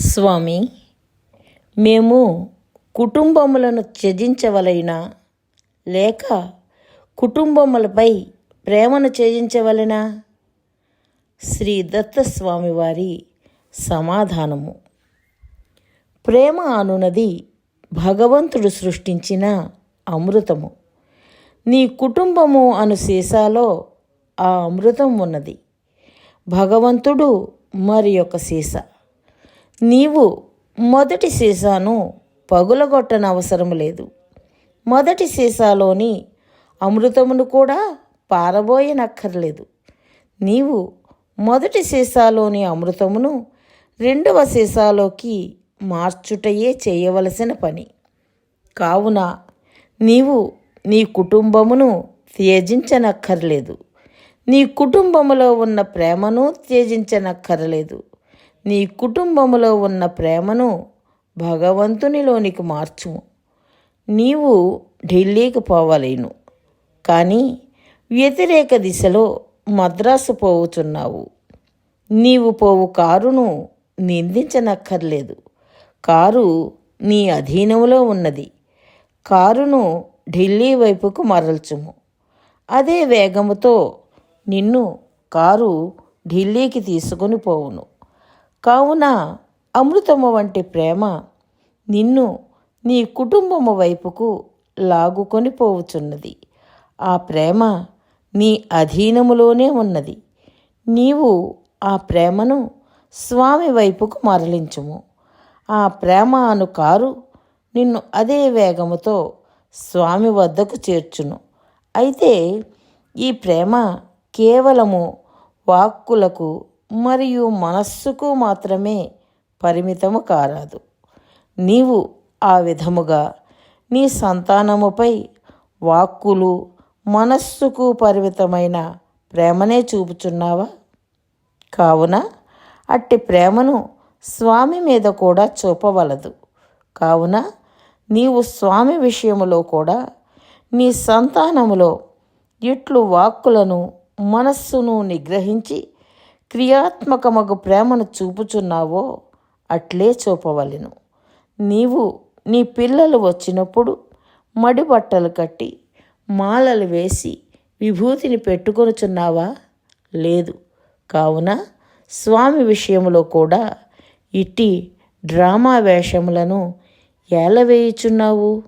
స్వామి మేము కుటుంబములను త్యజించవలైనా లేక కుటుంబములపై ప్రేమను త్యజించవలెనా? శ్రీ దత్తస్వామి వారి సమాధానము. ప్రేమ అనునది భగవంతుడు సృష్టించిన అమృతము. నీ కుటుంబము అను సీసాలో ఆ అమృతం ఉన్నది. భగవంతుడు మరి యొక్క సీసా. నీవు మొదటి సీసాను పగులగొట్టనవసరం లేదు. మొదటి సీసాలోని అమృతమును కూడా పారబోయనక్కర్లేదు. నీవు మొదటి సీసాలోని అమృతమును రెండవ సీసాలోకి మార్చుటయే చేయవలసిన పని. కావున నీవు నీ కుటుంబమును త్యజించనక్కర్లేదు. నీ కుటుంబములో ఉన్న ప్రేమను త్యజించనక్కర్లేదు. నీ కుటుంబములో ఉన్న ప్రేమను భగవంతునిలోనికి మార్చుము. నీవు ఢిల్లీకి పోవలేను కానీ వ్యతిరేక దిశలో మద్రాసు పోవుచున్నావు. నీవు పోవు కారును నిందించనక్కర్లేదు. కారు నీ అధీనంలో ఉన్నది. కారును ఢిల్లీ వైపుకు మరల్చుము. అదే వేగముతో నిన్ను కారు ఢిల్లీకి తీసుకొని పోవును. కావున అమృతము వంటి ప్రేమ నిన్ను నీ కుటుంబము వైపుకు లాగుకొని పోవుచున్నది. ఆ ప్రేమ నీ అధీనములోనే ఉన్నది. నీవు ఆ ప్రేమను స్వామి వైపుకు మరలించుము. ఆ ప్రేమ అను కారు నిన్ను అదే వేగముతో స్వామి వద్దకు చేర్చును. అయితే ఈ ప్రేమ కేవలము వాక్కులకు మరియు మనస్సుకు మాత్రమే పరిమితము కారాదు. నీవు ఆ విధముగా నీ సంతానముపై వాక్కులు మనస్సుకు పరిమితమైన ప్రేమనే చూపుచున్నావా? కావున అట్టి ప్రేమను స్వామి మీద కూడా చూపవలదు. కావున నీవు స్వామి విషయములో కూడా నీ సంతానములో ఇట్లు వాక్కులను మనస్సును నిగ్రహించి క్రియాత్మకమగు ప్రేమను చూపుచున్నావో అట్లే చూపవలెను. నీవు నీ పిల్లలు వచ్చినప్పుడు మడి బట్టలు కట్టి మాలలు వేసి విభూతిని పెట్టుకొనుచున్నావా? లేదు. కావున స్వామి విషయంలో కూడా ఇట్టి డ్రామా వేషములను ఏలవేయుచున్నావు?